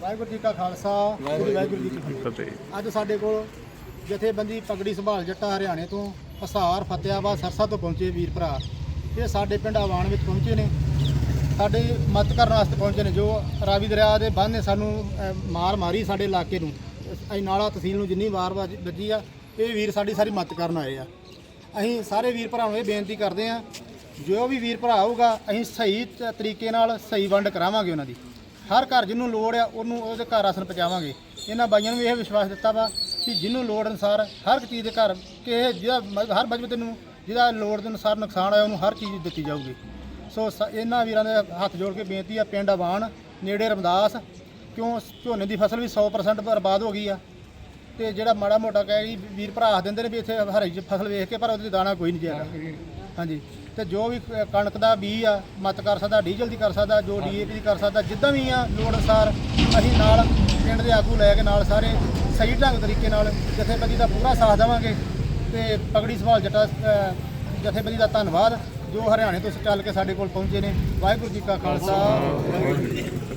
ਵਾਹਿਗੁਰੂ ਜੀ ਕਾ ਖਾਲਸਾ ਵਾਹਿਗੁਰੂ ਜੀ ਕੀ ਫਤਿਹ। ਅੱਜ ਸਾਡੇ ਕੋਲ ਜਥੇਬੰਦੀ ਪਗੜੀ ਸੰਭਾਲ ਜੱਟਾ ਹਰਿਆਣੇ ਤੋਂ ਹਸਾਰ ਫਤਿਆਬਾਦ ਸਰਸਾ ਤੋਂ ਪਹੁੰਚੇ ਵੀਰ ਭਰਾ। ਇਹ ਸਾਡੇ ਪਿੰਡ ਆਵਾਨ ਵਿੱਚ ਪਹੁੰਚੇ ਨੇ। ਸਾਡੇ ਮਦਦ ਕਰਨ ਵਾਸਤੇ ਪਹੁੰਚੇ ਨੇ। ਜੋ ਰਾਵੀ ਦਰਿਆ ਦੇ ਬੰਨ੍ਹ ਨੇ ਸਾਨੂੰ ਮਾਰ ਮਾਰੀ ਸਾਡੇ ਇਲਾਕੇ ਨੂੰ। ਅਸੀਂ ਨਾਲਾ ਤਹਿਸੀਲ ਨੂੰ ਜਿੰਨੀ ਵਾਰ ਵੱਜ- ਵੱਜੀ ਆ ਇਹ ਵੀਰ ਸਾਡੀ ਸਾਰੀ ਮਦਦ ਕਰਨ ਆਏ ਆ। ਅਸੀਂ ਸਾਰੇ ਵੀਰ ਭਰਾਵਾਂ ਨੂੰ ਇਹ ਬੇਨਤੀ ਕਰਦੇ ਆ ਜੋ ਵੀ ਵੀਰ ਭਰਾ ਆਊਗਾ, ਅਸੀਂ ਸਹੀ ਤ- ਤਰੀਕੇ ਨਾਲ ਸਹੀ ਵੰਡ ਕਰਾਵਾਂਗੇ ਉਹਨਾਂ ਦੀ। ਹਰ ਘਰ ਜਿਹਨੂੰ ਲੋੜ ਆ, ਉਹਨੂੰ ਉਹਦੇ ਘਰ ਆਸਨ ਪਹੁੰਚਾਵਾਂਗੇ। ਇਹਨਾਂ ਬਾਈਆਂ ਨੂੰ ਵੀ ਇਹ ਵਿਸ਼ਵਾਸ ਦਿੱਤਾ ਵਾ ਕਿ ਜਿਹਨੂੰ ਲੋੜ ਅਨੁਸਾਰ ਹਰ ਇੱਕ ਚੀਜ਼ ਦੇ ਘਰ ਕਿਸੇ ਜਿਹਦਾ ਮ- ਹਰ ਬਜਟ ਨੂੰ ਜਿਹਦਾ ਲੋੜ ਦੇ ਅਨੁਸਾਰ ਨੁਕਸਾਨ ਆਇਆ ਉਹਨੂੰ ਹਰ ਚੀਜ਼ ਦਿੱਤੀ ਜਾਊਗੀ। ਸੋ ਸ- ਇਹਨਾਂ ਵੀਰਾਂ ਦੇ ਹੱਥ ਜੋੜ ਕੇ ਬੇਨਤੀ ਆ, ਪਿੰਡ ਆਵਾਨ ਨੇੜੇ ਰਮਦਾਸ, ਕਿਉਂ ਝੋਨੇ ਦੀ ਫਸਲ ਵੀ 100% ਬਰਬਾਦ ਹੋ ਗਈ ਆ। ਤੇ ਜਿਹੜਾ ਮਾੜਾ ਮੋਟਾ ਕਹਿ ਗਈ ਵੀਰ ਭਰਾ ਆਖ ਦਿੰਦੇ ਨੇ ਵੀ ਇੱਥੇ ਹਰੀ ਜਿਹੀ ਫਸਲ ਵੇਖ ਕੇ, ਪਰ ਉਹਦੇ 'ਚ ਦਾਣਾ ਕੋਈ ਨਹੀਂ ਜਾਏਗਾ ਹਾਂਜੀ। ਤੇ ਜੋ ਵੀ ਕ- ਕਣਕ ਦਾ ਬੀਜ ਆ ਮਤ ਕਰ ਸਕਦਾ ਡੀਜ਼ਲ ਦੀ ਕਰ ਸਕਦਾ ਜੋ ਡੀਏਪੀ ਦੀ ਕਰ ਸਕਦਾ ਜਿੱਦਾਂ ਵੀ ਆ ਲੋੜ ਅਨੁਸਾਰ ਅਸੀਂ ਨਾਲ ਪਿੰਡ ਦੇ ਆਗੂ ਲੈ ਕੇ ਨਾਲ ਸਾਰੇ ਸਹੀ ਢੰਗ ਤਰੀਕੇ ਨਾਲ ਜਥੇਬੰਦੀ ਦਾ ਪੂਰਾ ਸਾਥ ਦੇਵਾਂਗੇ ਤੇ ਪਗੜੀ ਸਵਾਲ ਜੱਟਾ ਅ, ਜਥੇਬੰਦੀ ਦਾ ਧੰਨਵਾਦ ਜੋ ਹਰਿਆਣੇ ਤੋਂ ਚੱਲ ਕੇ ਸਾਡੇ ਕੋਲ ਪਹੁੰਚੇ ਨੇ। ਵਾਹਿਗੁਰੂ ਜੀ ਕਾ ਖਾਲਸਾ। ਵਾਹਿਗੁਰੂ ਜੀ ਕੀ ਫਤਿਹ।